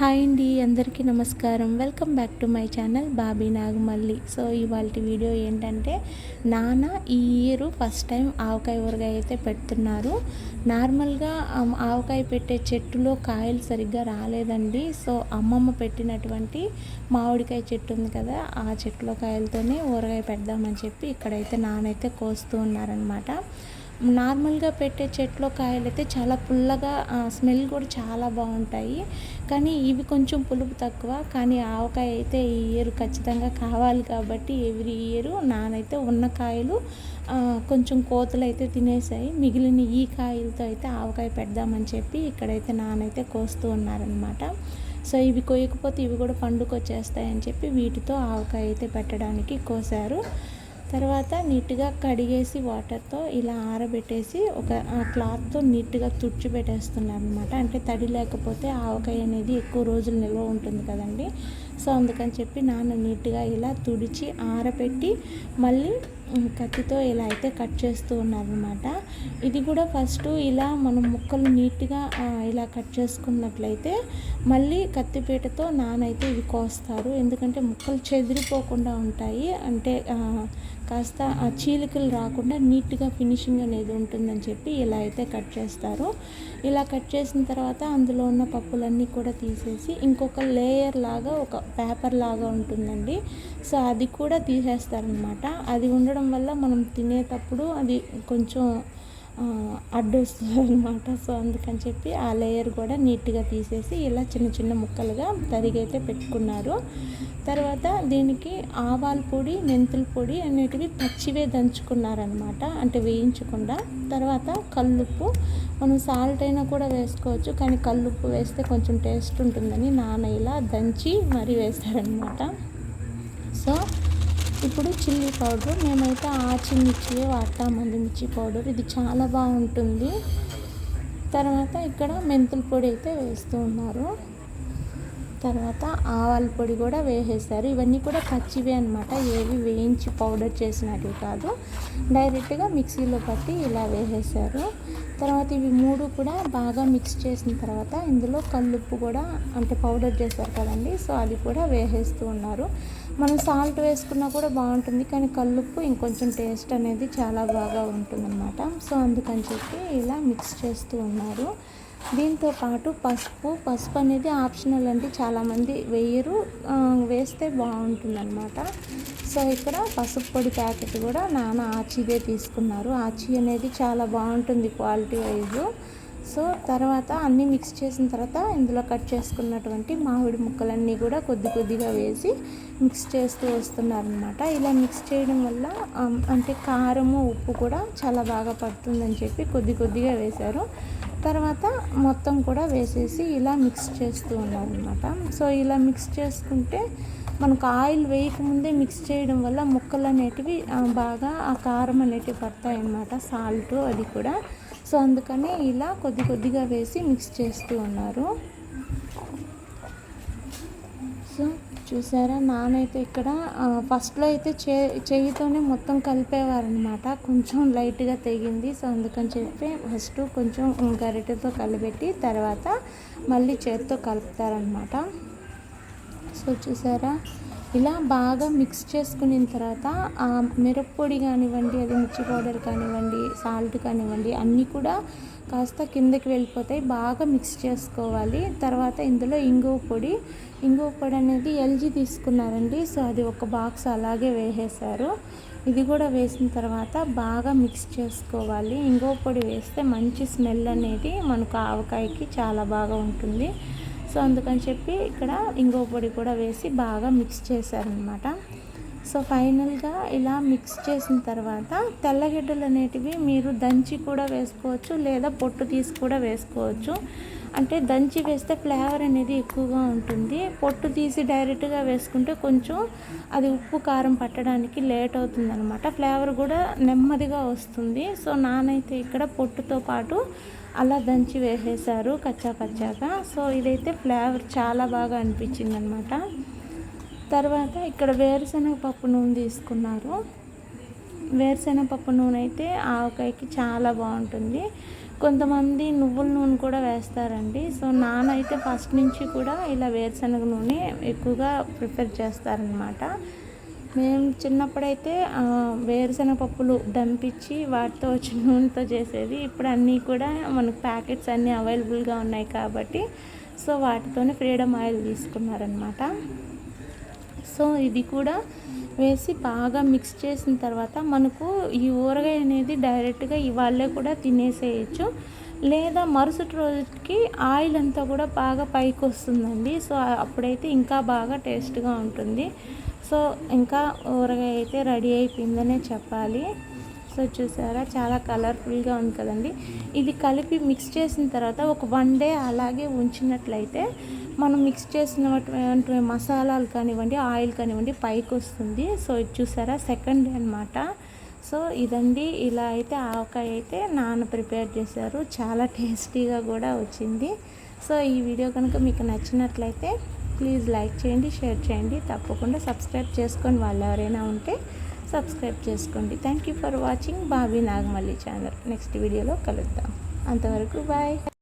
Hi అండి అందరికీ నమస్కారం. Welcome back to my channel Bobby Nagamalli. So ఇవాళ వీడియో ఏంటంటే నాన్న ఈ ఇయర్ ఫస్ట్ టైం ఆవకాయ ఊరగాయ అయితే పెడుతున్నారు. నార్మల్గా ఆవకాయ పెట్టే చెట్టులో కాయలు సరిగ్గా రాలేదండి. సో అమ్మమ్మ పెట్టినటువంటి మామిడికాయ చెట్టు ఉంది కదా ఆ చెట్టులో కాయలతోనే ఊరగాయ పెడదామని చెప్పి ఇక్కడైతే నానైతే కోస్తూ ఉన్నారనమాట నార్మల్గా పెట్టే చెట్లో కాయలు అయితే చాలా పుల్లగా స్మెల్ కూడా చాలా బాగుంటాయి. కానీ ఇవి కొంచెం పులుపు తక్కువ. కానీ ఆవకాయ అయితే ఈ ఇయర్ ఖచ్చితంగా కావాలి కాబట్టి ఎవ్రీ ఇయర్ నానైతే ఉన్న కాయలు కొంచెం కోతలు అయితే తినేసాయి. మిగిలిన ఈ కాయలతో అయితే ఆవకాయ పెడదామని చెప్పి ఇక్కడైతే నానైతే కోస్తూ ఉన్నారనమాట సో ఇవి కొయ్యకపోతే ఇవి కూడా పండుకొచ్చేస్తాయని చెప్పి వీటితో ఆవకాయ అయితే పెట్టడానికి కోసారు. తర్వాత నీట్గా కడిగేసి వాటర్తో ఇలా ఆరబెట్టేసి ఒక క్లాత్తో నీట్గా తుడిచి పెట్టేస్తున్నాను అనమాట అంటే తడి లేకపోతే ఆవకాయ అనేది ఎక్కువ రోజులు నిల్వ ఉంటుంది కదండి. సో అందుకని చెప్పి నాన్న నీట్గా ఇలా తుడిచి ఆరబెట్టి మళ్ళీ కత్తితో ఇలా అయితే కట్ చేస్తూ ఉన్నారనమాట. ఇది కూడా ఫస్ట్ ఇలా మనం ముక్కలు నీట్గా ఇలా కట్ చేసుకున్నట్లయితే మళ్ళీ కత్తిపీటతో నానైతే ఇవి కోస్తారు. ఎందుకంటే ముక్కలు చెదిరిపోకుండా ఉంటాయి. అంటే కాస్త ఆ చీలికలు రాకుండా నీట్గా ఫినిషింగ్ అనేది ఉంటుందని చెప్పి ఇలా అయితే కట్ చేస్తారో. ఇలా కట్ చేసిన తర్వాత అందులో ఉన్న పప్పులన్నీ కూడా తీసేసి ఇంకొక లేయర్ లాగా ఒక పేపర్ లాగా ఉంటుందండి. సో అది కూడా తీసేస్తారనమాట. అది ఉండడం వల్ల మనం తినేటప్పుడు అది కొంచెం అడ్డొస్తుందనమాట అనమాట సో అందుకని చెప్పి ఆ లేయర్ కూడా నీట్గా తీసేసి ఇలా చిన్న చిన్న ముక్కలుగా తరిగైతే పెట్టుకున్నారు. తర్వాత దీనికి ఆవాల పొడి మెంతుల పొడి అనేటివి పచ్చివే దంచుకున్నారనమాట అంటే వేయించకుండా. తర్వాత కల్లుప్పు. మనం సాల్ట్ అయినా కూడా వేసుకోవచ్చు. కానీ కల్లుప్పు వేస్తే కొంచెం టేస్ట్ ఉంటుందని నాన్న ఇలా దంచి మరీ వేస్తారనమాట సో ఇప్పుడు చిల్లీ పౌడర్ మేమైతే ఆచి మిర్చియే వాడతామండి మిర్చి పౌడర్. ఇది చాలా బాగుంటుంది. తర్వాత ఇక్కడ మెంతుల పొడి అయితే వేస్తూ ఉన్నారు. తర్వాత ఆవాల పొడి కూడా వేసేస్తారు ఇవన్నీ కూడా పచ్చివే అనమాట ఏవి వేయించి పౌడర్ చేసినట్టు కాదు. డైరెక్ట్గా మిక్సీలో పట్టి ఇలా వేసేసారు. తర్వాత ఇవి మూడు కూడా బాగా మిక్స్ చేసిన తర్వాత ఇందులో కల్లుప్పు కూడా అంటే పౌడర్ చేస్తారు కదండి. సో అది కూడా వేసేస్తూ ఉన్నారు. మనం సాల్ట్ వేసుకున్నా కూడా బాగుంటుంది. కానీ కల్లుప్పు ఇంకొంచెం టేస్ట్ అనేది చాలా బాగా ఉంటుందన్నమాట. సో అందుకని చెప్పి ఇలా మిక్స్ చేస్తూ ఉన్నారు. దీంతో పాటు పసుపు పసుపు అనేది ఆప్షనల్ అంటే చాలామంది వేయరు. వేస్తే బాగుంటుందన్నమాట. సో ఇక్కడ పసుపు పొడి ప్యాకెట్ కూడా నాన్న ఆచిదే తీసుకున్నారు. ఆచి అనేది చాలా బాగుంటుంది క్వాలిటీ వైజ్. సో తర్వాత అన్నీ మిక్స్ చేసిన తర్వాత ఇందులో కట్ చేసుకున్నటువంటి మామిడి ముక్కలన్నీ కూడా కొద్ది కొద్దిగా వేసి మిక్స్ చేస్తూ వస్తున్నారనమాట ఇలా మిక్స్ చేయడం వల్ల అంటే కారము ఉప్పు కూడా చాలా బాగా పడుతుందని చెప్పి కొద్ది కొద్దిగా వేశారు. తర్వాత మొత్తం కూడా వేసేసి ఇలా మిక్స్ చేస్తూ ఉన్నారనమాట సో ఇలా మిక్స్ చేసుకుంటే మనకు ఆయిల్ వేయకముందే మిక్స్ చేయడం వల్ల ముక్కలు అనేటివి బాగా ఆ కారం అనేటివి పడతాయన్నమాట సాల్ట్ అది కూడా. సో అందుకని ఇలా కొద్ది కొద్దిగా వేసి మిక్స్ చేస్తూ ఉన్నారు. చూసారా? నానైతే ఇక్కడ ఫస్ట్లో అయితే చే చేయితోనే మొత్తం కలిపేవారనమాట కొంచెం లైట్గా తెగింది. సో అందుకని చెప్పి ఫస్ట్ కొంచెం గరిటెతో కలిపెట్టి తర్వాత మళ్ళీ చేతితో కలుపుతారనమాట సో చూసారా? ఇలా బాగా మిక్స్ చేసుకున్న తర్వాత ఆ మిరప్పొడి కానివ్వండి అది మిర్చి పౌడర్ కానివ్వండి సాల్ట్ కానివ్వండి అన్నీ కూడా కాస్త కిందకి వెళ్ళిపోతాయి. బాగా మిక్స్ చేసుకోవాలి. తర్వాత ఇందులో ఇంగువ పొడి. ఇంగువ పొడి అనేది ఎల్జీ తీసుకున్నారండి. సో అది ఒక బాక్స్ అలాగే వేసేసారు ఇది కూడా వేసిన తర్వాత బాగా మిక్స్ చేసుకోవాలి. ఇంగువ పొడి వేస్తే మంచి స్మెల్ అనేది మనకు ఆవకాయకి చాలా బాగా ఉంటుంది. సో అందుకని చెప్పి ఇక్కడ ఇంగో పొడి కూడా వేసి బాగా మిక్స్ చేశారనమాట. సో ఫైనల్గా ఇలా మిక్స్ చేసిన తర్వాత తెల్లగడ్డలు అనేటివి మీరు దంచి కూడా వేసుకోవచ్చు లేదా పొట్టు తీసి కూడా వేసుకోవచ్చు. అంటే దంచి వేస్తే ఫ్లేవర్ అనేది ఎక్కువగా ఉంటుంది. పొట్టు తీసి డైరెక్ట్గా వేసుకుంటే కొంచెం అది ఉప్పు కారం పట్టడానికి లేట్ అవుతుంది అనమాట ఫ్లేవర్ కూడా నెమ్మదిగా వస్తుంది. సో నానైతే ఇక్కడ పొట్టుతో పాటు అలా దంచి వేసేసారు కచ్చా పచ్చాగా. సో ఇదైతే ఫ్లేవర్ చాలా బాగా అనిపించింది అనమాట తర్వాత ఇక్కడ వేరుశనగ పప్పు నూనె తీసుకున్నారు. వేరుశనగ పప్పు నూనె అయితే ఆవకాయకి చాలా బాగుంటుంది. కొంతమంది నువ్వుల నూనె కూడా వేస్తారండి. సో నానైతే ఫస్ట్ నుంచి కూడా ఇలా వేరుశనగ నూనె ఎక్కువగా ప్రిఫర్ చేస్తారనమాట. మేము చిన్నప్పుడైతే వేరుశనగ పప్పులు దంపించి వాటితో వచ్చిన నూనెతో చేసేది. ఇప్పుడు అన్నీ కూడా మనకు ప్యాకెట్స్ అన్నీ అవైలబుల్గా ఉన్నాయి కాబట్టి సో వాటితోనే ఫ్రీడమ్ ఆయిల్ తీసుకున్నారనమాట. సో ఇది కూడా వేసి బాగా మిక్స్ చేసిన తర్వాత మనకు ఈ ఊరగాయ అనేది డైరెక్ట్గా ఇవాళే కూడా తినేసేయచ్చు. లేదా మరుసటి రోజుకి ఆయిల్ అంతా కూడా బాగా పైకి వస్తుందండి. సో అప్పుడైతే ఇంకా బాగా టేస్ట్గా ఉంటుంది. సో ఇంకా ఊరగాయ అయితే రెడీ అయిపోయిందనే చెప్పాలి. సో చూసారా? చాలా కలర్ఫుల్గా ఉంది కదండి. ఇది కలిపి మిక్స్ చేసిన తర్వాత ఒక వన్ డే అలాగే ఉంచినట్లయితే మనం మిక్స్ చేసినటువంటి మసాలాలు కానివ్వండి ఆయిల్ కానివ్వండి పైకి వస్తుంది సో ఇది చూసారా? సెకండ్ డే అనమాట సో ఇదండి. ఇలా అయితే ఆవకాయ అయితే నాన్న ప్రిపేర్ చేశారు. చాలా టేస్టీగా కూడా వచ్చింది. సో ఈ వీడియో కనుక మీకు నచ్చినట్లయితే ప్లీజ్ లైక్ చేయండి షేర్ చేయండి. తప్పకుండా సబ్స్క్రైబ్ చేసుకొని వాళ్ళు ఎవరైనా ఉంటే సబ్స్క్రైబ్ చేసుకోండి. Thank you for watching Bobby Nagamalli channel next వీడియోలో కలుద్దాం. అంతవరకు బాయ్